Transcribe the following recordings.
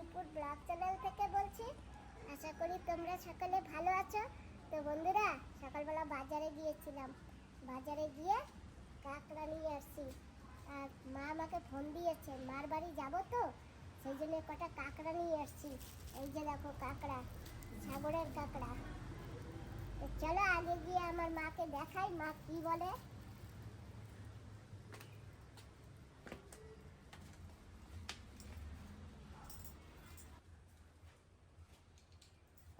Sreepur blog channel থেকে বলছি, আশা করি তোমরা সকলে ভালো আছো। তো বন্ধুরা, সকালবেলা বাজারে গিয়েছিলাম। বাজারে গিয়ে কাঁকড়া নিয়ে আসছি। আর মা আমাকে ফোন দিয়েছে, মার বাড়ি যাব তো? সেই জন্য কটা কাঁকড়া নিয়ে আসছি। এই যে দেখো কাঁকড়া, সাগরের কাঁকড়া। তো চলো আগে গিয়ে আমার মাকে দেখাই, মা কি বলে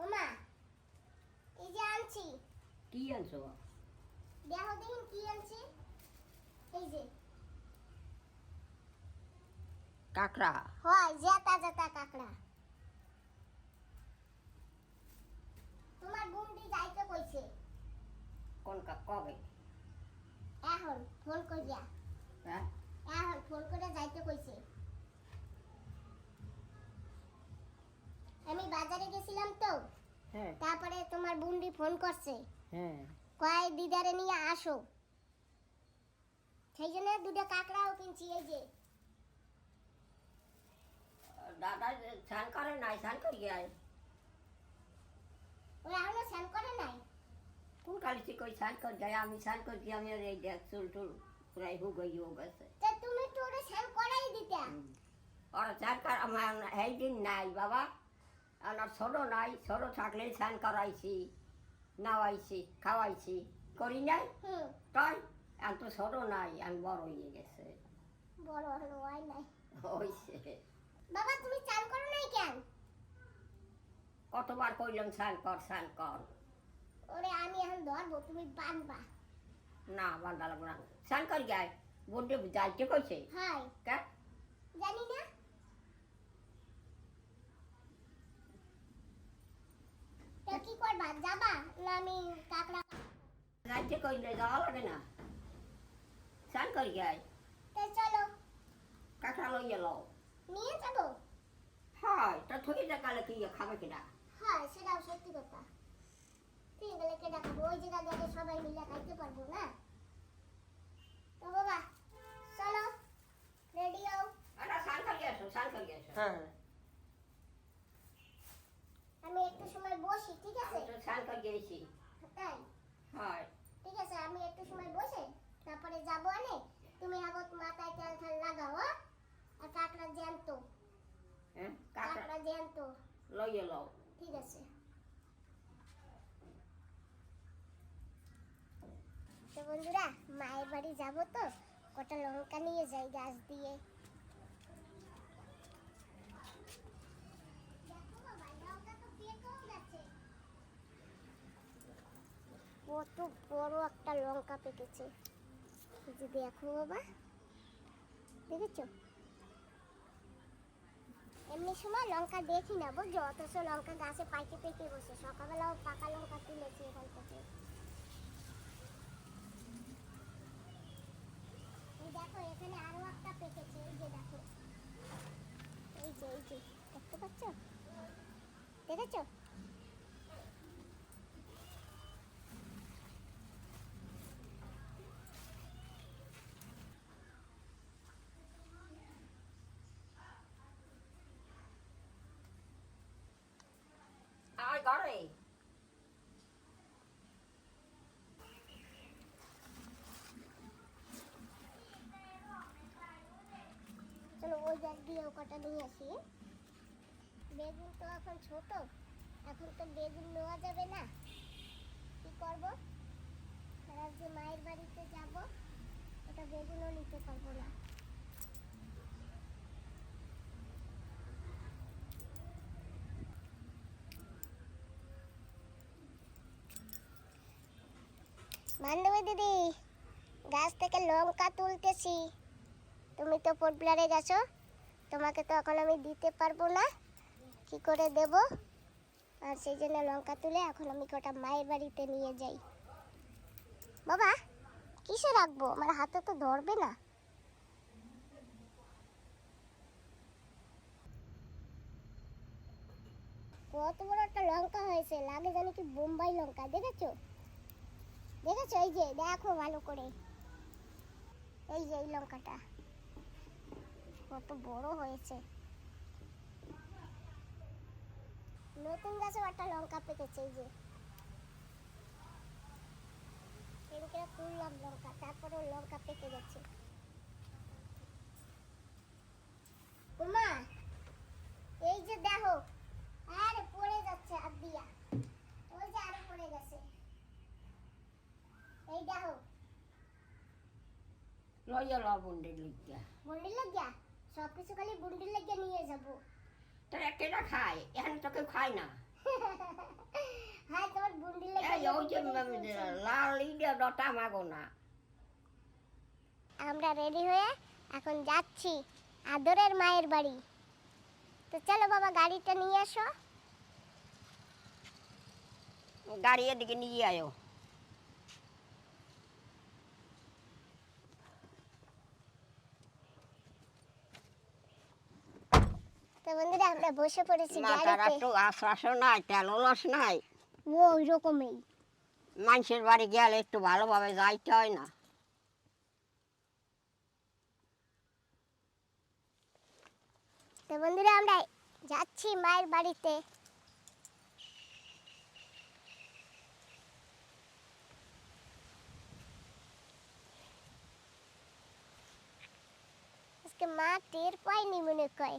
ওমা এই যে আনছি কি আনছো? দেখো দেখুন কি আনছি? এই যে। কাঁকড়া? হয় জেতা জেতা কাঁকড়া। তোমার বুমটি যাইতে কইছে। কোন কা কবে? এখন ফোন করিয়া। হ্যাঁ? এখন ফোন করে যাইতে কইছে। আমি বাজারে গেছিলাম তো। হ্যাঁ। তারপরে তোমার বুন্ডি ফোন করছে। হ্যাঁ। কয় দিদারে নিয়ে আসো? সেই জন্য দুটো কাঁকড়াও কিনছি এই যে। দাদা স্নান করে নাই? স্নান করি যায় ওই এখনও স্নান করে নাই? কোন কালি স্নান করে যায় আমি স্নান করছি আমি আর এই দেখ চুল টুল পুরাই হু গই হো গেছে। তা তুমি তো ওরা স্নান করাই দিতা। ওরা স্নান কর আমার এই দিন নাই বাবা। আমার ছোট নাই ছোট থাকলে স্নান করাইছি। নাওয়াইছি খাওয়াইছি। করি নাই? তাই? এখন তো ছোট নাই এখন বড় হয়ে গেছে। বড় হলো হয় নাই। হয়েছে বাবা তুমি চান করো নাই কেন? কতবার কইলাম স্নান কর স্নান কর। ওরে আমি এখন ধরবো তুমি বানবা। না বান্ধা লাগবো না। কর গায় বোনটে যাইতে কইছে? হাই কে? জানি না। তা কি করবা? যাবা? না আমি কাকড়া যাইতে কইলে যাওয়া লাগে না? স্নান কর গায় তা চলো। কাঁকড়া লইয়া লও। নিয়ে যাব? হয় তা থই দেখালে কি খাবে কিনা? হ্যাঁ সেটাও সত্যি কথা। ঠিক গেলে কে দেখাবো ওই জায়গা গেলে সবাই মিলে খাইতে পারব না? তো বাবা চলো। রেডি হও। এটা স্নান কর গেছো স্নান কর গেছো হ্যাঁ আমি একটু সময় বসি ঠিক আছে? তো স্নান কর গেছি। তাই? হয়। ঠিক আছে আমি একটু সময় বসে তারপরে যাব আনে তুমি আবার মাথায় তেল ঠাল লাগাও হ্যাঁ? আর কাঁকড়া জ্যান্ত। হ্যাঁ? কাঁকড়া জ্যান্ত। লইয়া লও। ঠিক আছে। তো বন্ধুরা মায়ের বাড়ি যাব তো কটা লঙ্কা নিয়ে যাই গাছ দিয়ে দেখো বাবা, লঙ্কা তো পেকেও গেছে। কত বড় একটা লঙ্কা পেকেছে। যে দেখো বাবা। দেখেছ? এমনি সময় লঙ্কা দেখি না বুঝছ? অথচ লঙ্কা গাছে পাইতে পেকে বসে। সকালবেলাও পাকা লঙ্কা তুলেছি এখান থেকে। দেখো, এখানে আরও একটা পেকেছে। এই যে দেখো। এই যে এই যে। দেখতে পাচ্ছ? দেখেছ? আয় ঘরে চলো ওই ব্যাগ দিয়ে ও কটা নিয়ে আসি। বেগুন তো এখন ছোট, এখন তো বেগুন নেওয়া যাবে না। কি করব? আর আজকে মায়ের বাড়িতে যাব, ওটা বেগুনও নিতে পারব না। বান্ধবী দিদি, গাছ থেকে লঙ্কা তুলতেছি। তুমি তো পোটব্লারে গেছো, তোমাকে তো এখন আমি দিতে পারব না। কি করে দেব? আর সেই জন্য লঙ্কা তুলে এখন আমি কটা মায়ের বাড়িতে নিয়ে যাই। বাবা, কিসে রাখব? আমার হাতে তো ধরবে না। কত বড় একটা লঙ্কা হয়েছে, লাগে জানি কি বোম্বাই লঙ্কা, দেখেছ? দেখেছ? এই যে, দেখো ভালো করে। এই যে এই লঙ্কাটা। কত বড় হয়েছে। নতুন গাছে একটা লঙ্কা পেকেছে, এই যে। এদিকে তুললাম লঙ্কা তারপরে লঙ্কা পেকে গেছে উমা এই যে দেখো আরে পড়ে যাচ্ছে হাত দিয়া ওই যে আরও পড়ে গেছে এই দেখো লবণের বুন্ডির লাগিয়া সব কিছু খালি বুন্ডির লাগিয়া নিয়ে যাব। তোরা কেটা খায়? এখানে তো কেউ খায় না। হ্যাঁ তোমার বুন্ডির ওই যে লাল ইডিয়া ডটা মাগো না। আমরা রেডি হয়ে এখন যাচ্ছি আদরের মায়ের বাড়ি। তো চলো বাবা গাড়িটা নিয়ে এসো গাড়ি এদিকে নিয়ে আয়ো। তো বন্ধুরা আমরা বসে পড়েছি মাথার গাড়িতে। একটু আশ্বাসও নাই তেল লস নাই। ও ওই রকমই মানুষের বাড়ি গেলে একটু ভালোভাবে যাইতে হয় না। তো বন্ধুরা আমরা যাচ্ছি মায়ের বাড়িতে। আজকে মা টের পায়নি মনে কয়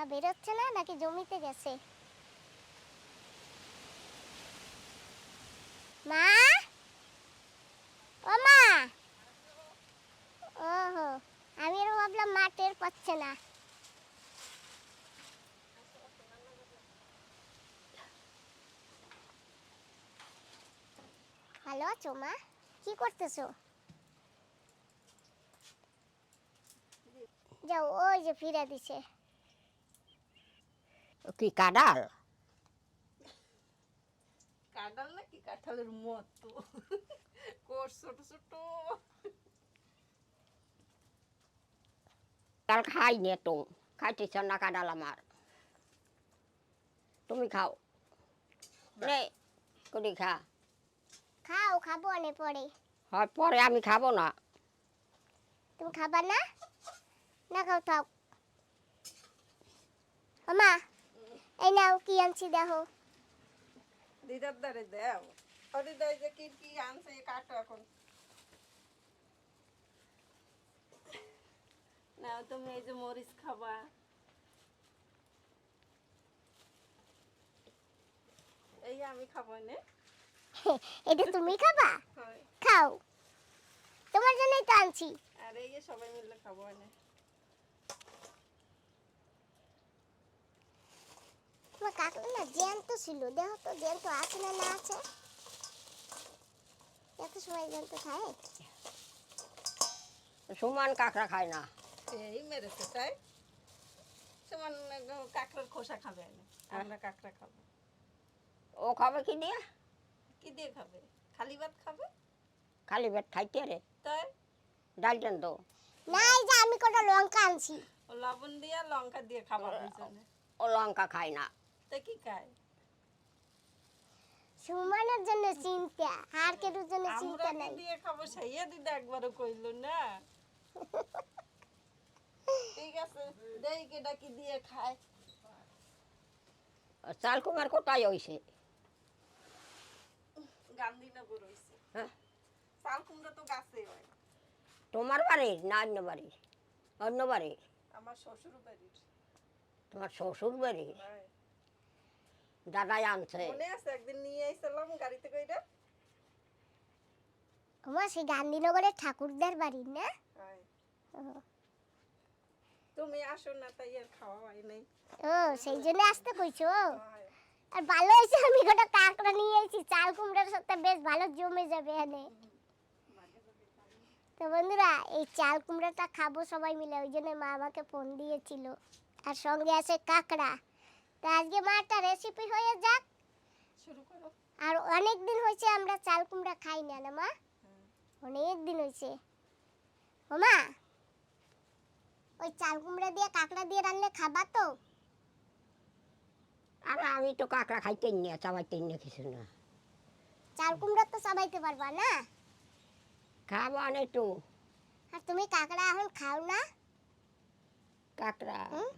মা বেরোচ্ছে না নাকি জমিতে গেছে? মা? ও মা! ওহো, আমি আরও ভাবলাম মা টের পাচ্ছে না। ভালো আছো মা কি করতেছো? যাও, ওই যে ফিরে দিছে। কি কাদাল কাঁঠাল নাকি কাঁঠালের মতো কোষ ছোট ছোট কাল খাই নে তো খাইতেছ না কাদাল আমার তুমি খাও নে কুড়ি খা খাও খাব অনেক পরে হয় পরে আমি খাব না তুমি খাবা না না খাও থাক মা এই নাও কি আনছি দেখো। দিদার দ্বারে দেও। ওরে দেয় যে কি কি আনছে কাটো এখন। না তুমি এই যে মরিচ খাবা। এই আমি খাব নে এটা তুমি খাবা? হয়। খাও। তোমার জন্যই তো আনছি। আর এই যে সবাই মিলে খাব নে তোমার কাকড়া না জ্যান্ত ছিল। দেখো তো জ্যান্ত আছে না না আছে? এত সময় জ্যান্ত খায়? সুমান কাঁকড়া খায় না। এই মেরেছে তাই? সমান কাঁকড়ার খোসা খাবে না। আমরা কাঁকড়া খাব। ও খাবে কি দিয়ে? কি দিয়ে খাবে? খালি ভাত খাবে? খালি পেট খাইতে রে। তাই? ডালটেন তো না এই যে আমি কটা লঙ্কা আনছি। ও লবণ দিয়ে লঙ্কা দিয়ে খাবার ও লঙ্কা খায় না। তা কি খায়? সুমানের জন্য চিন্তা আর কেটুর জন্য চিন্তা নাই। দিয়ে খাব? সেইয়া দিদা একবারও কইল না। ঠিক আছে দেই কেটা কি দিয়ে খায়। চাল কুমার কোথায় হইছে? গান্ধীনগর হইছে। হ্যাঁ। চাল কুমড়া তো গাছে হয়। তোমার বাড়ির না অন্য বাড়ির অন্য বাড়ির আমার শ্বশুর বাড়ির। তোমার শ্বশুর বাড়ির হয়। দাদাই আনছে। মনে আছে একদিন নিয়ে আইছিলাম গাড়িতে কইরা? আমার সেই গান্ধীনগরের ঠাকুরদার বাড়ি না? তুমি আসো না তাই আর খাওয়া হয় নাই। ও সেই জন্য আসতে কইছো? আর ভালো হয়েছে আমি কটা কাঁকড়া নিয়ে এসেছি চাল কুমড়ার সাথে বেশ ভালো জমে যাবে এখানে। তো বন্ধুরা এই চাল কুমড়াটা খাব সবাই মিলে ওই জন্য মা আমাকে ফোন দিয়েছিল। আর সঙ্গে আছে কাঁকড়া। তা আজকে মা একটা রেসিপি হয়ে যাক। শুরু করো। আর অনেক দিন হয়েছে আমরা চাল কুমড়া খাই না না মা। অনেক দিন হয়েছে। ও মা ওই চাল কুমড়া দিয়ে কাঁকড়া দিয়ে রান্না খাবা তো। আর আমি তো কাঁকড়া খাইতে নিয়ে চাবাইতে নিয়ে কিছু না। চাল কুমড়া তো চাবাইতে পারবা না। খাব আনে একটু। আর তুমি কাঁকড়া এখন খাও না। কাঁকড়া। হুম?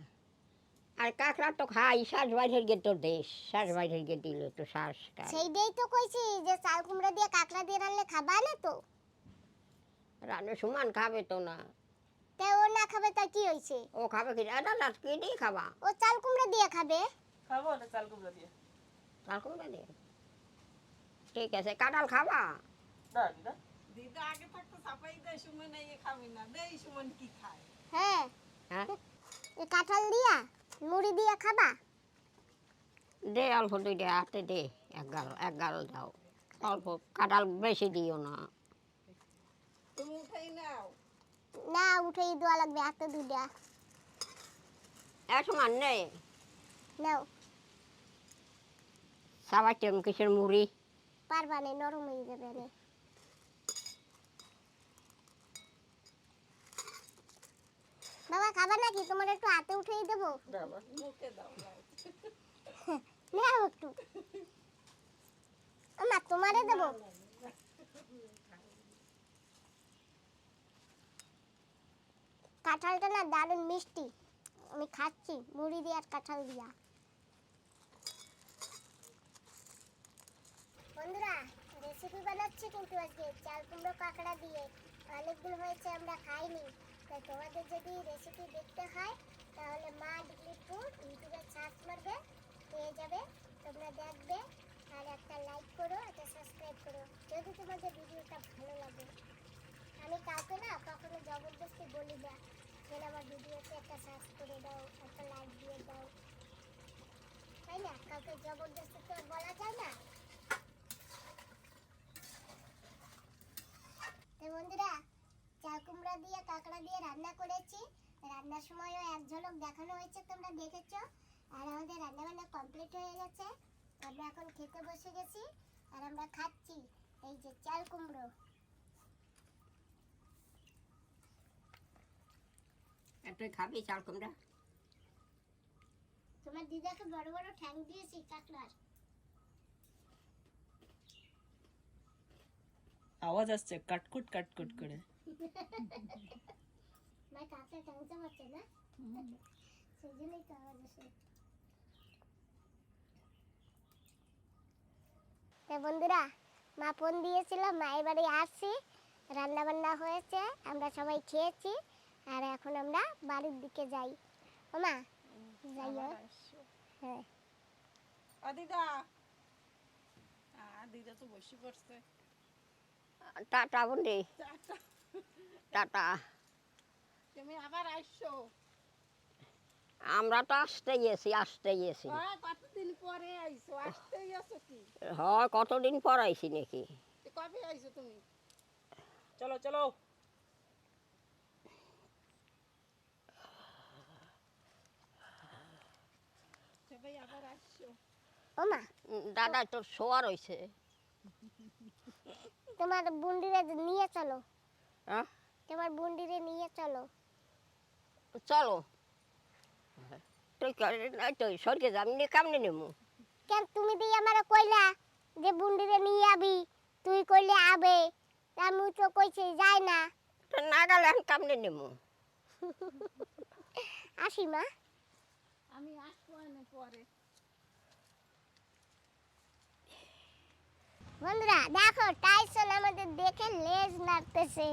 আর কাঁকড়া তো খাই শ্বাস বাইরের গে তো দেশ শ্বাস বাইরের গে দিলে তো শ্বাস খাই সেইটাই তো কইছি যে চাল কুমড়া দিয়ে কাঁকড়া দিয়ে রান্না খাবা না তো? রান্না সমান খাবে তো না। তা ও না খাবে তা কি হয়েছে ও খাবে কি? এটা না কিনেই খাবা? ও চাল কুমড়া দিয়ে খাবে? খাব না চাল কুমড়া দিয়ে। চাল কুমড়া দিয়ে? ঠিক আছে কাঁঠাল খাবা? না দিদা দিদা আগে থাকতো সাপাই দেয় সুমন এই খাবি না দেই সুমন কি খায়? হ্যাঁ। হ্যাঁ? এই কাঁঠাল দিয়া? মুড়ি দিয়ে খাবা? দে অল্প দুই দুইটা হাতে দে এক গাল এক গাল দাও। অল্প কাঁঠাল বেশি দিও না। তুমি উঠাই নাও। না উঠেই দেওয়া লাগবে হাতে দুইটা এক সমান নে। নাও। সবাই কিসের মুড়ি? পারবা না নরম হয়ে যাবে বাবা খাবা নাকি? তোমার একটু হাতে উঠেই দেবো। বাবা মুখে দাও দাও। নাও একটু। আমা তোমারে দেবো। কাঁঠালটা না দারুণ মিষ্টি। আমি খাচ্ছি মুড়ি দিয়ে আর কাঁঠাল দিয়া। বন্ধুরা রেসিপি বানাচ্ছি কিন্তু আজকে। চাল কুমড়ো কাঁকড়া দিয়ে। অনেকদিন হয়েছে আমরা খাইনি। তাই তোমাদের যদি রেসিপি দেখতে হয়, তাহলে মা ডিগ্রিপুর ইউটিউবে সার্চ মারবে, পেয়ে যাবে, তোমরা দেখবে। আর একটা লাইক করো, একটা সাবস্ক্রাইব করো, যদি তোমাদের ভিডিওটা ভালো লাগে। আমি কাউকে না কখনো জবরদস্তি বলি না যেন আমার ভিডিওতে একটা সার্চ করে দাও, একটা লাইক দিয়ে দাও। তাই না? কাউকে জবরদস্তি তো বলা যায় না তো বন্ধুরা চাল কুমড়া দিয়ে কাঁকড়া দিয়ে রান্না করেছি। রান্নার সময়ও এক ঝলক দেখানো হয়েছে তোমরা দেখেছ। আর আমাদের রান্না বান্না কমপ্লিট হয়ে গেছে। আমরা এখন খেতে বসে গেছি আর আমরা খাচ্ছি এই যে চাল কুমড়ো। তুই খাবি চাল কুমড়া? তোমার দিদাকে বড় বড় ঠ্যাং দিয়েছি কাঁকড়ার। আওয়াজ আসছে কাটকুট কাটকুট করে। মাই কাঁকড়া ঠ্যাং চাপাচ্ছে না সেই জন্যই তো আওয়াজ আসে বন্ধুরা মা ফোন দিয়েছিল মায়ের বাড়ি আসছি রান্না বান্না হয়েছে আমরা সবাই খেয়েছি আর এখন আমরা বাড়ির দিকে যাই। ও মা যাই হ্যাঁ? হ্যাঁ। আ দিদা। আ দিদা তো বসে পড়ছে। টাটা বন্ধি। টাটা। টাটা। তুমি আবার আসছো? আমরা তো আসতে গেছি আসতে গেছি কতদিন পরে আইছো? আসতেই আছো কি? হয় কতদিন পর আইছি নাকি? কবে আইছো তুমি? চলো চলো। দাদা তোর শোয়া রয়েছে তোমার বুন্ডিরে নিয়ে চলো। হ্যাঁ? তোমার বুন্ডিরে নিয়ে চলো। চলো। তুই করে- এই তো সরকে যাবি নিয়ে কেমনে নেব? কেন তুমি দিয়ে আমার কইলা যে বুন্ডিরে নিয়ে আবি তুই কইলে আবে আমি তো কইছি যাই না। তো না গেলে আমি কেমনে নেব? আসি মা। আমি আসব না পরে। বন্ধুরা দেখো টাইসন আমাদের দেখে লেজ নাড়তেছে।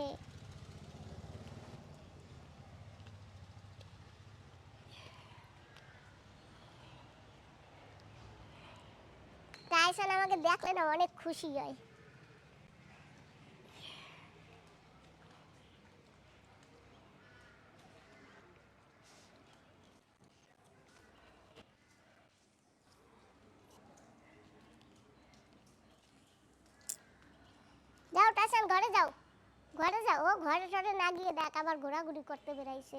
টাইসন আমাকে দেখলে না অনেক খুশি হয়। যাও টাইসন ঘরে যাও। ঘরে যাও, ও ঘরে টরে না গিয়ে দেখ আবার ঘোরাঘুরি করতে বেরাইছে।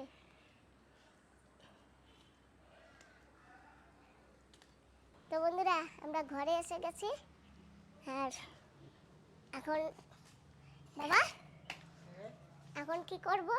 তো বন্ধুরা আমরা ঘরে এসে গেছি। আর এখন বাবা এখন কি করব?